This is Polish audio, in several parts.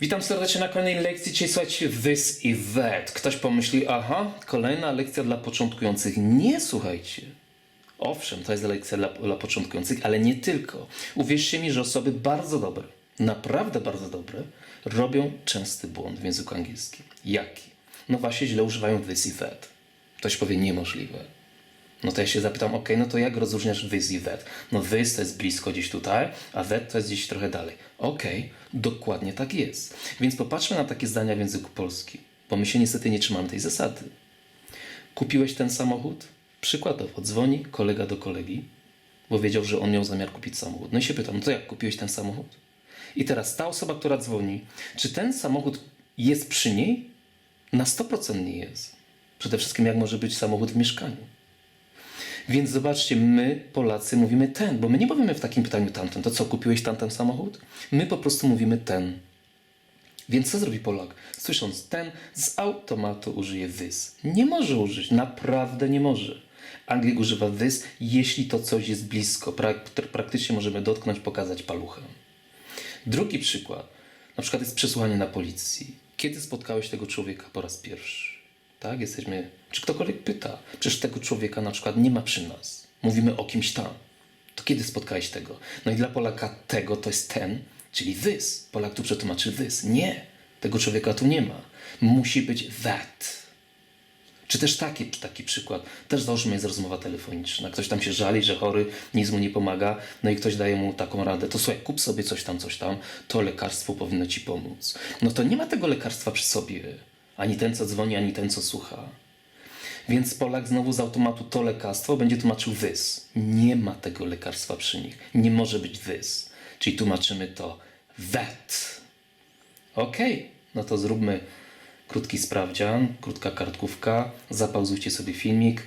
Witam serdecznie na kolejnej lekcji. Dzisiaj słuchajcie this i that. Ktoś pomyśli, aha, kolejna lekcja dla początkujących. Nie, słuchajcie. Owszem, to jest lekcja dla, dla początkujących, ale nie tylko. Uwierzcie mi, że osoby bardzo dobre, naprawdę bardzo dobre, robią częsty błąd w języku angielskim. Jaki? No właśnie źle używają this i that. Ktoś powie niemożliwe. No to ja się zapytam, ok, no to jak rozróżniasz this i that? No this to jest blisko gdzieś tutaj, a that to jest gdzieś trochę dalej. Okej, dokładnie tak jest. Więc popatrzmy na takie zdania w języku polskim, bo my się niestety nie trzymamy tej zasady. Kupiłeś ten samochód? Przykładowo, dzwoni kolega do kolegi, bo wiedział, że on miał zamiar kupić samochód. No i się pytam, no to jak kupiłeś ten samochód? I teraz ta osoba, która dzwoni, czy ten samochód jest przy niej? Na 100% nie jest. Przede wszystkim, jak może być samochód w mieszkaniu? Więc zobaczcie, my Polacy mówimy ten, bo my nie mówimy w takim pytaniu tamten. To co, kupiłeś tamten samochód? My po prostu mówimy ten. Więc co zrobi Polak? Słysząc ten, z automatu użyje this. Nie może użyć, naprawdę nie może. Anglik używa this, jeśli to coś jest blisko. Prak praktycznie możemy dotknąć, pokazać paluchem. Drugi przykład. Na przykład jest przesłuchanie na policji. Kiedy spotkałeś tego człowieka po raz pierwszy? Tak, jesteśmy. Czy ktokolwiek pyta? Przecież tego człowieka na przykład nie ma przy nas. Mówimy o kimś tam. To kiedy spotkałeś tego? No i dla Polaka tego to jest ten, czyli this. Polak tu przetłumaczy this. Nie, tego człowieka tu nie ma. Musi być that. Czy też taki, taki przykład. Też załóżmy jest rozmowa telefoniczna. Ktoś tam się żali, że chory, nic mu nie pomaga, no i ktoś daje mu taką radę. To słuchaj, kup sobie coś tam, coś tam, to lekarstwo powinno ci pomóc. No to nie ma tego lekarstwa przy sobie. Ani ten, co dzwoni, ani ten, co słucha. Więc Polak znowu z automatu to lekarstwo będzie tłumaczył this. Nie ma tego lekarstwa przy nich. Nie może być this. Czyli tłumaczymy to that. Okej, no to zróbmy krótki sprawdzian, krótka kartkówka. Zapauzujcie sobie filmik.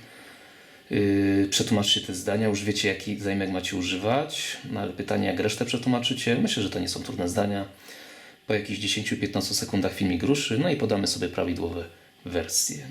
Yy, przetłumaczcie te zdania, już wiecie jaki zajmek macie używać. No ale pytanie jak resztę przetłumaczycie. Myślę, że to nie są trudne zdania. Po jakichś 10-15 sekundach filmik ruszy, no i podamy sobie prawidłowe wersje.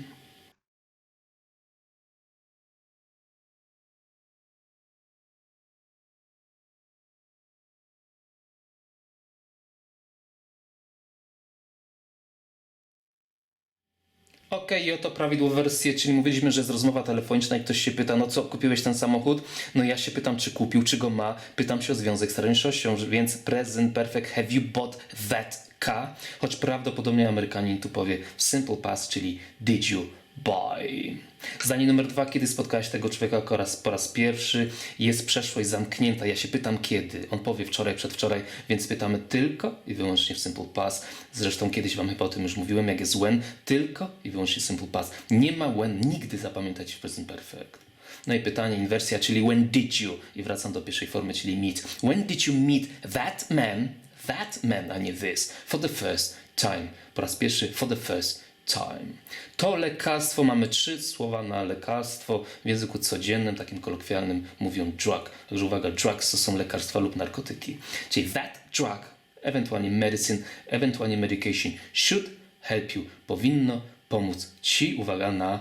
Okej, i oto prawidłowe wersje, czyli mówiliśmy, że jest rozmowa telefoniczna i ktoś się pyta, no co, kupiłeś ten samochód? No ja się pytam, czy kupił, czy go ma. Pytam się o związek z teraźniejszością, więc present perfect, have you bought that car? Choć prawdopodobnie Amerykanin tu powie simple past, czyli did you buy? Zdanie numer dwa, kiedy spotkałeś tego człowieka po raz, po raz pierwszy, jest przeszłość zamknięta. Ja się pytam kiedy. On powie wczoraj, przedwczoraj, więc pytamy tylko i wyłącznie w simple past. Zresztą kiedyś wam chyba o tym już mówiłem, jak jest when, tylko i wyłącznie simple past. Nie ma when nigdy zapamiętać w present perfect. No i pytanie, inwersja, czyli when did you? I wracam do pierwszej formy, czyli meet. When did you meet that man, that man, a nie this, for the first time. Po raz pierwszy, for the first time. To lekarstwo, mamy trzy słowa na lekarstwo. W języku codziennym, takim kolokwialnym mówią drug. Także uwaga, drugs to są lekarstwa lub narkotyki. Czyli that drug, ewentualnie medicine, ewentualnie medication should help you. Powinno pomóc ci, uwaga, na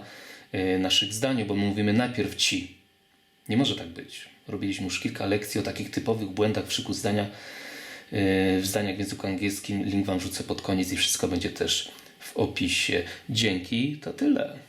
y, naszych zdaniu, bo my mówimy najpierw ci. Nie może tak być. Robiliśmy już kilka lekcji o takich typowych błędach w szyku zdania, yy, w zdaniach w języku angielskim. Link Wam wrzucę pod koniec i wszystko będzie też w opisie. Dzięki, to tyle.